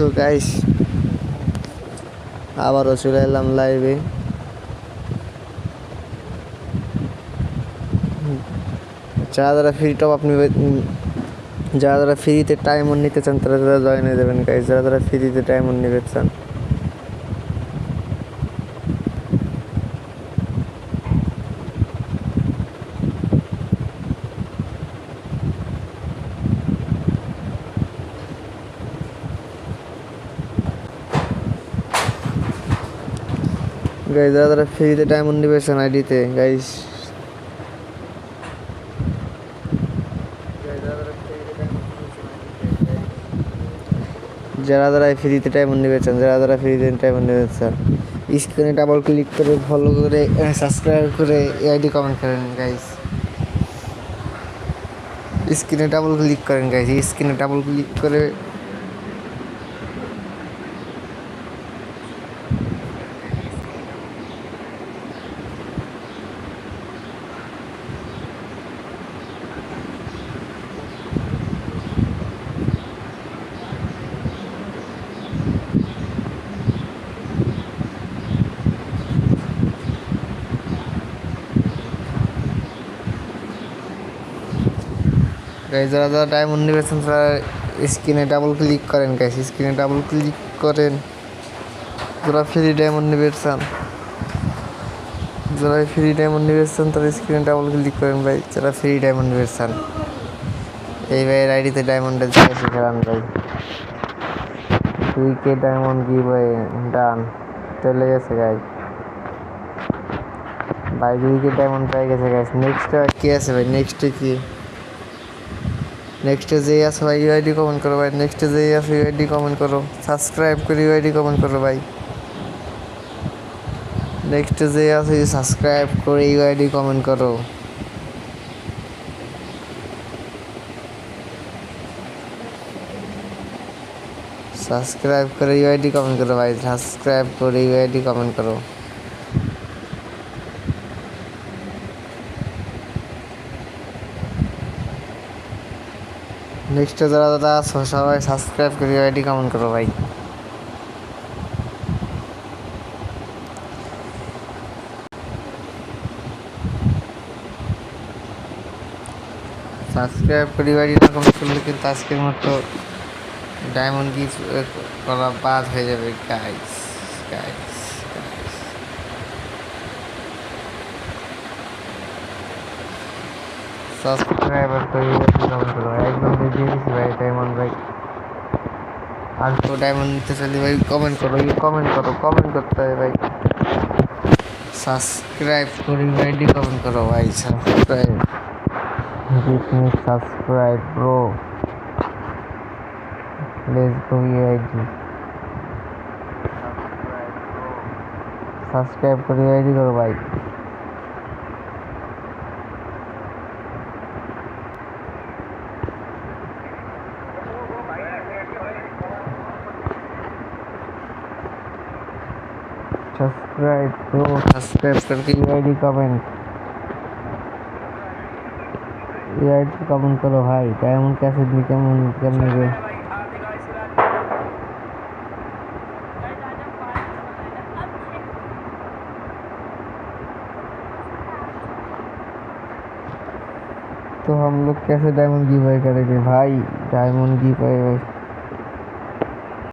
তো গাইস আবারও চলে এলাম লাইভে যারা যারা ফ্রি টপ আপনি যারা যারা ফ্রিতে টাইম নিতে চান, তারা তারা জয়েন হয়ে যাবেন গাইস যারা যারা ফ্রিতে টাইম নিতে চান। গাইস যারা যারা ফ্রিতে নিবে চান আইডিতে গাইস যারা যারা ফ্রিতে টাইম নিবে চান যারা যারা ফ্রিতে টাইম নিবে চান স্ক্রিনে ডাবল ক্লিক করে ফলো করে সাবস্ক্রাইব করে আইডি কমেন্ট করেন গাইস স্ক্রিনে ডাবল ক্লিক করেন গাইস স্ক্রিনে ডাবল ক্লিক করে গাইস যারা যারা ডায়মন্ড নিবেছেন তারা স্ক্রিনে ডাবল ক্লিক করেন গাইস স্ক্রিনে ডাবল ক্লিক করেন। যারা ফ্রি ডায়মন্ড নিবেছেন যারা ফ্রি ডায়মন্ড নিবেছেন তারা স্ক্রিনে ডাবল ক্লিক করেন, ভাই। যারা ফ্রি ডায়মন্ড নিবেছেন এই ভাইয়ের আইডিতে ডায়মন্ডের শিখালাম ভাই। দুই কে ডায়মন্ড কি ভাই ডান চলে গেছে গাই ভাই দুই কে ডায়মন্ড পেয়ে গেছে গাইস নেক্সট কি আছে, ভাই? নেক্সটে কি? নেক্সটে যে আছে ভাই ইউআইডি কমেন্ট করো ভাই। নেক্সটে যে আছে ইউআইডি কমেন্ট করো। সাবস্ক্রাইব করে ইউআইডি কমেন্ট করো ভাই। নেক্সটে যে আছে সাবস্ক্রাইব করে ইউআইডি কমেন্ট করো। সাবস্ক্রাইব করে ইউআইডি কমেন্ট করো ভাই। সাবস্ক্রাইব করে ইউআইডি কমেন্ট করো। নেক্সটে যারা দাদা আছো, সবাই সাবস্ক্রাইব করে আইডি কমেন্ট করো ভাই। সাবস্ক্রাইব করে আইডি কমেন্ট করলে কিন্তু আজকের মতো ডায়মন্ড গিফট করা বাদ হয়ে যাবে গাইস গাইস সাবস্ক্রাইবার করে কমেন্ট করো একদম দিয়ে দিয়েছি ভাই ডায়মন্ড ভাই আর তো ডায়মন্ড নিতে চাইলে ভাই কমেন্ট করো কমেন্ট করো কমেন্ট করতে হবে ভাই সাবস্ক্রাইব করে আইডি কমেন্ট করো ভাই subscribe subscribe bro let's go ID subscribe করে আইডি করো ভাই सब्सक्राइब तो सब्सक्राइब करके यूआईडी कमेंट यूआईडी कमेंट करो भाई डायमंड कैसे कमेंट करने के। तो हम लोग कैसे डायमंड गिव करेंगे? भाई डायमंड गिव